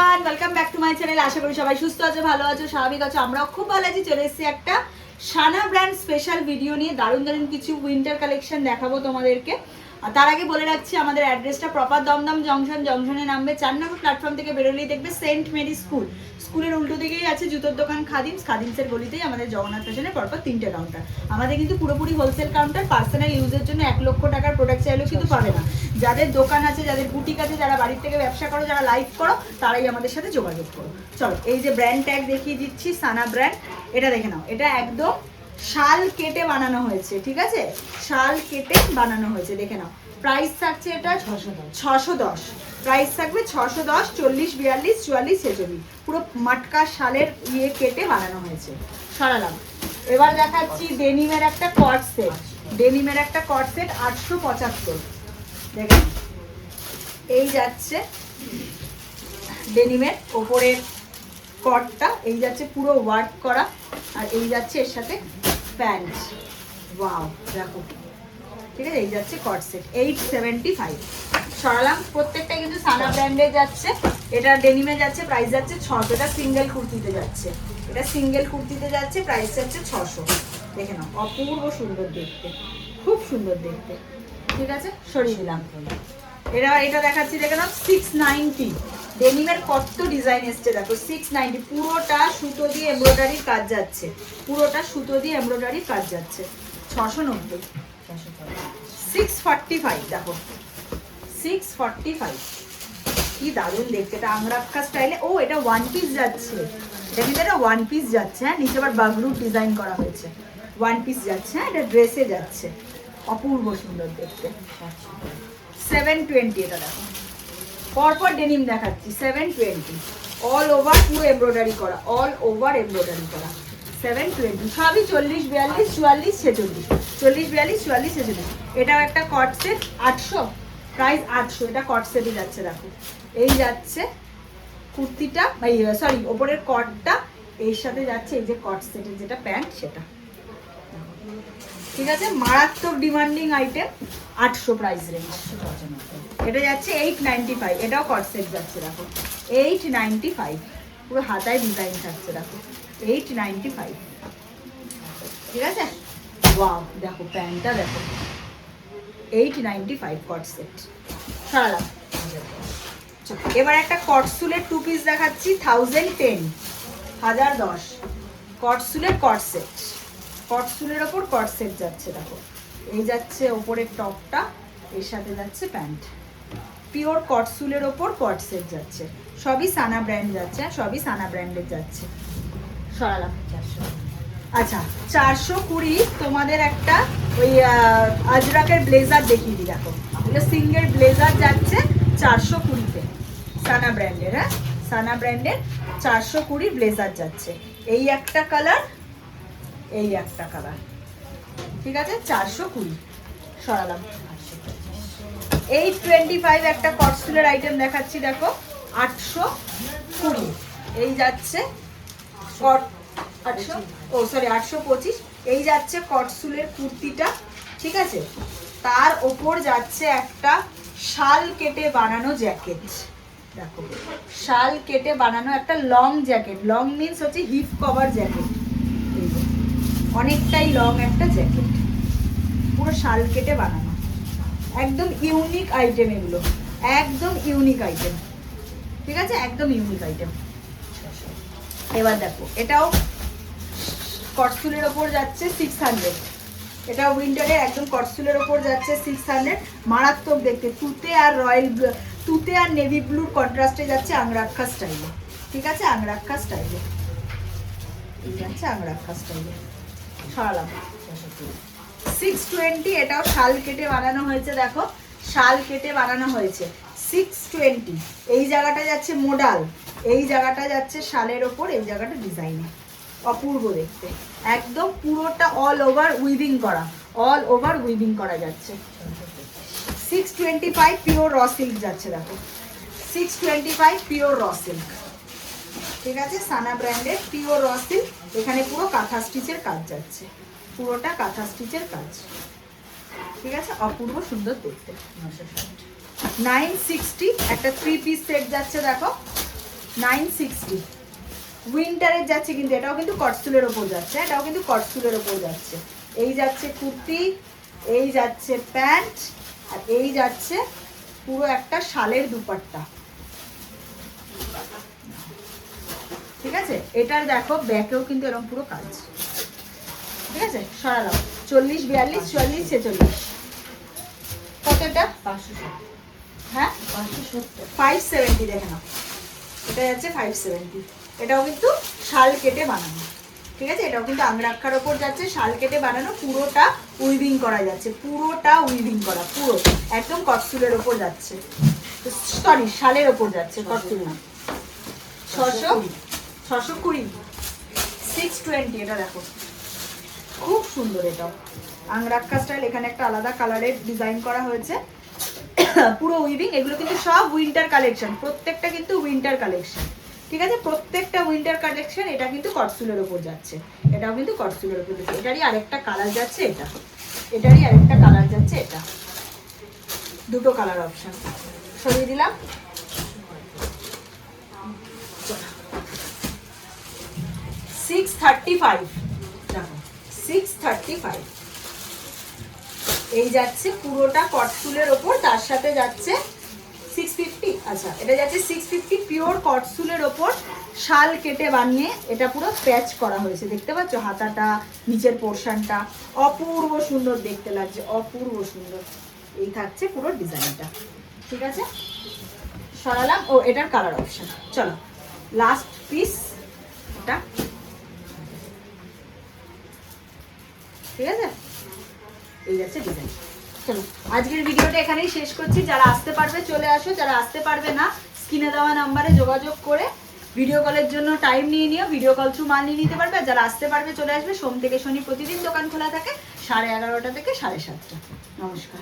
Everyone welcome back to my channel আশা করি সবাই সুস্থ আছো, ভালো আছো, স্বাভাবিক আছো। আমরাও খুব ভালো আছি। চলে এসেছি একটা সানা ব্র্যান্ড স্পেশাল ভিডিও নিয়ে। দারুণ দারুণ কিছু উইন্টার কালেকশন দেখাবো তোমাদেরকে। আর তার আগে বলে রাখছি আমাদের অ্যাড্রেসটা প্রপার দমদম জংশন জংশনে নামবে। চার নম্বর প্ল্যাটফর্ম থেকে বেরোলেই দেখবে সেন্ট মেরি স্কুল স্কুলের উল্টো দিকেই আছে জুতোর দোকান খাদিমস। খাদিমসের গলিতেই আমাদের জগন্নাথ ফ্যাশনের পরপর তিনটে কাউন্টার আমাদের কিন্তু পুরোপুরি হোলসেল কাউন্টার পার্সোনাল ইউজের জন্য এক লক্ষ টাকার প্রোডাক্ট চাইলেও কিন্তু পাবে না। যাদের দোকান আছে যাদের বুটিক আছে যারা বাড়ির থেকে ব্যবসা করো যারা লাইভ করো তারাই আমাদের সাথে যোগাযোগ করো। চলো এই যে ব্র্যান্ড ট্যাগ দেখিয়ে দিচ্ছি সানা ব্র্যান্ড এটা দেখে নাও এটা একদম শাল কেটে বানানো হয়েছে ঠিক আছে? শাল কেটে বানানো হয়েছে দেখে নাও। প্রাইস থাকছে এটা ছশো দশ। প্রাইস থাকবে ছশো দশ চল্লিশ বিয়াল্লিশ চুয়াল্লিশ ছেচল্লিশ। পুরো মাটকা শালের ইয়ে কেটে বানানো হয়েছে। সরালাম। এবার দেখাচ্ছি ডেনিমের একটা কট সেট। ডেনিমের একটা কট সেট আটশো পঁচাত্তর। দেখেন এই যাচ্ছে ডেনিমের ওপরের কটটা। এই যাচ্ছে পুরো ওয়ার্ক করা। আর এই যাচ্ছে এর সাথে প্যান্ট। ওয়াও, দেখো। ঠিক আছে, এই যাচ্ছে coord set eight seventy five সরালাম প্রত্যেকটা কিন্তু সানা ব্র্যান্ডে যাচ্ছে। এটা ডেনিমে যাচ্ছে প্রাইস যাচ্ছে ছশো। এটা সিঙ্গেল কুর্তিতে যাচ্ছে। এটা সিঙ্গেল কুর্তিতে যাচ্ছে প্রাইস যাচ্ছে ছশো। দেখে নাও, অপূর্ব সুন্দর দেখতে। খুব সুন্দর দেখতে। ঠিক আছে, সরিয়ে দিলাম এটা এটা দেখাচ্ছি, দেখে নাও সিক্স নাইনটি ডেনিমের কত ডিজাইন এসছে দেখো সিক্স নাইনটি পুরোটা সুতো দিয়ে এমব্রয়ডারির কাজ যাচ্ছে। পুরোটা সুতো দিয়ে এমব্রয়ডারির কাজ যাচ্ছে। ছশো নব্বই। সিক্স ফর্টি ফাইভ দেখো। সিক্স ফর্টি ফাইভ কি দারুণ দেখতে, এটা আংরাক্ষা স্টাইলে ও, এটা ওয়ান পিস যাচ্ছে। এটা এটা ওয়ান পিস যাচ্ছে হ্যাঁ? নিচে আবার বাগরুট ডিজাইন করা হয়েছে। ওয়ান পিস যাচ্ছে হ্যাঁ? এটা ড্রেসে যাচ্ছে। অপূর্ব সুন্দর দেখতে। সেভেন টোয়েন্টি এটা দেখো। পরপর ডেনিম দেখাচ্ছি সেভেন টোয়েন্টি অল ওভার পুরো এমব্রয়ডারি করা অল ওভার এমব্রয়ডারি করা। সেভেন টোয়েন্টি সবই চল্লিশ, বিয়াল্লিশ, চুয়াল্লিশ, ছেচল্লিশ। চল্লিশ, বিয়াল্লিশ, চুয়াল্লিশ, ছেচল্লিশ। এটাও একটা কট সেট আটশো। প্রাইস আটশো। এটা কট সেটই যাচ্ছে, দেখো। এই যাচ্ছে কুর্তিটা সরি ওপরের কটটা এর সাথে যাচ্ছে এই যে কট সেটের যেটা প্যান্ট, সেটা। ঠিক আছে? মারাত্মক ডিমান্ডিং আইটেম আটশো প্রাইস রেঞ্জ এটা যাচ্ছে এইট নাইনটি ফাইভ এটাও কটসেট যাচ্ছে, দেখো। এইট নাইনটি ফাইভ পুরো হাতায় ডিজাইন থাকছে, দেখো। এইট নাইনটি ফাইভ ঠিক আছে? ওয়াও দেখো, প্যান্টটা দেখো। Eight ninety five coord set সরালাম এবার একটা কটসুলের টু পিস দেখাচ্ছি থাউজেন্ড টেন হাজার দশ। কটসুলের কটসেট কটসুলের ওপর কটসেট যাচ্ছে দেখো। এই যাচ্ছে ওপরের টপটা এর সাথে যাচ্ছে প্যান্ট। পিওর কটসুলের ওপর কটসেট যাচ্ছে। সবই সানা ব্র্যান্ড যাচ্ছে হ্যাঁ, সবই সানা ব্র্যান্ডের যাচ্ছে। সরালাম চারশো। আচ্ছা চারশো কুড়ি তোমাদের একটা ওই আজরাকের ব্লেজার দেখিয়ে দিই দেখো। এগুলো সিঙ্গেল ব্লেজার যাচ্ছে চারশো কুড়িতে। সানা ব্র্যান্ডের হ্যাঁ? সানা ব্র্যান্ডের চারশো কুড়ি ব্লেজার যাচ্ছে। এই একটা কালার এই একটা কালার ঠিক আছে? চারশো কুড়ি। সরালাম। এইট টোয়েন্টি ফাইভ একটা কটসুলের আইটেম দেখাচ্ছি, দেখো। আটশো কুড়ি। এই যাচ্ছে কট আটশো? ও সরি আটশো পঁচিশ। এই যাচ্ছে কটসুলের কুর্তিটা, ঠিক আছে? তার ওপর যাচ্ছে একটা শাল কেটে বানানো জ্যাকেট দেখো। শাল কেটে বানানো একটা লং জ্যাকেট লং মিন্স হচ্ছে হিপ কভার জ্যাকেট অনেকটাই লং একটা জ্যাকেট পুরো শাল কেটে বানানো। একদম ইউনিক আইটেম এগুলো। একদম ইউনিক আইটেম ঠিক আছে? একদম ইউনিক আইটেম এবার দেখো, এটাও কটসুলের ওপর যাচ্ছে সিক্স হান্ড্রেড এটা উইন্টারে একদম কটসুলের ওপর যাচ্ছে সিক্স হান্ড্রেড মারাত্মক দেখতে। তুতে আর রয়্যাল তুতে আর নেভি ব্লুর কন্ট্রাস্টে যাচ্ছে আংরাক্ষা স্টাইলে ঠিক আছে? আংরাক্ষা স্টাইলে ঠিক আছে? আংরাক্ষা স্টাইলে সিক্স টোয়েন্টি এটাও শাল কেটে বানানো হয়েছে, দেখো। শাল কেটে বানানো হয়েছে। সিক্স টোয়েন্টি এই জায়গাটা যাচ্ছে মোডাল এই জায়গাটা যাচ্ছে শালের ওপর, এই জায়গাটা ডিজাইনে অপূর্ব দেখতে। একদম পুরোটা অল ওভার উইভিং করা অল ওভার উইভিং করা যাচ্ছে। Six twenty five pure raw silk যাচ্ছে, দেখো। Six twenty five pure raw silk ঠিক আছে? সানা ব্র্যান্ডের পিওর র সিল্ক এখানে পুরো কাঁথা স্টিচের কাজ যাচ্ছে। পুরোটা কাঁথা স্টিচের কাজ। ঠিক আছে? অপূর্ব সুন্দর দেখতে। নাইন সিক্সটি একটা থ্রি পিস সেট যাচ্ছে দেখো। নাইন সিক্সটি উইন্টারের যাচ্ছে কিন্তু এটাও কিন্তু কটসুলের ওপর যাচ্ছে হ্যাঁ, এটাও কিন্তু কটসুলের ওপর যাচ্ছে। এই যাচ্ছে কুর্তি এই যাচ্ছে প্যান্ট আর এই যাচ্ছে পুরো একটা শালের দুপাট্টা। ঠিক আছে? এটার দেখো ব্যাকেও কিন্তু এরকম পুরো কাজ। ঠিক আছে? সরালাম। চল্লিশ বিয়াল্লিশ চুয়াল্লিশ ছেচল্লিশ। কত এটা পাঁচশো হ্যাঁ? পাঁচশো সত্তর ফাইভ সেভেন্টি দেখে নাও। এটা যাচ্ছে ফাইভ সেভেন্টি এটাও কিন্তু শাল কেটে বানানো। ঠিক আছে? এটাও কিন্তু আংরাক্ষার ওপর যাচ্ছে শাল কেটে বানানো পুরোটা উইভিং করা যাচ্ছে। পুরোটা উইভিং করা পুরো। একদম কটসুলের ওপর যাচ্ছে। সরি শালের ওপর যাচ্ছে কটসুল না ছশো ছশো কুড়ি। সিক্স টোয়েন্টি এটা দেখো। খুব সুন্দর এটাও আংরাক্ষা স্টাইল এখানে একটা আলাদা কালারের ডিজাইন করা হয়েছে। পুরো উইভিং এগুলো কিন্তু সব উইন্টার কালেকশন প্রত্যেকটা কিন্তু উইন্টার কালেকশন ঠিক আছে? প্রত্যেকটা উইন্টার কালেকশন এটা কিন্তু কটসুলের ওপর যাচ্ছে। এটাও কিন্তু কটসুলের ওপর যাচ্ছে। এটারই আরেকটা কালার যাচ্ছে এটা। এটারই আরেকটা কালার যাচ্ছে এটা। দুটো কালার অপশন সরিয়ে দিলাম। Six thirty five six thirty five এই যাচ্ছে পুরোটা কটসুলের ওপর, তার সাথে যাচ্ছে সিক্স ফিফটি আচ্ছা এটা যাচ্ছে সিক্স ফিফটি পিওর কটসুলের ওপর শাল কেটে বানিয়ে এটা পুরো প্যাচ করা হয়েছে। দেখতে পাচ্ছ? হাতাটা, নিচের পোর্শনটা। অপূর্ব সুন্দর দেখতে লাগছে, অপূর্ব সুন্দর। এই থাকছে পুরো ডিজাইনটা। ঠিক আছে? সরালাম। ও, এটার কালার অপশন চলো লাস্ট পিস এটা। ঠিক আছে? এই যাচ্ছে ডিজাইন চলো, আজকের ভিডিওটা এখানেই শেষ করছি। যারা আসতে পারবে, চলে আসো। যারা আসতে পারবে না, স্ক্রিনে দেওয়া নাম্বারে যোগাযোগ করে ভিডিও কলের জন্য টাইম নিয়ে নিও। ভিডিও কল থ্রু মাল নিয়ে নিতে পারবে। আর যারা আসতে পারবে, চলে আসবে। সোম থেকে শনি প্রতিদিন দোকান খোলা থাকে, সাড়ে এগারোটা থেকে সাড়ে সাতটা। নমস্কার।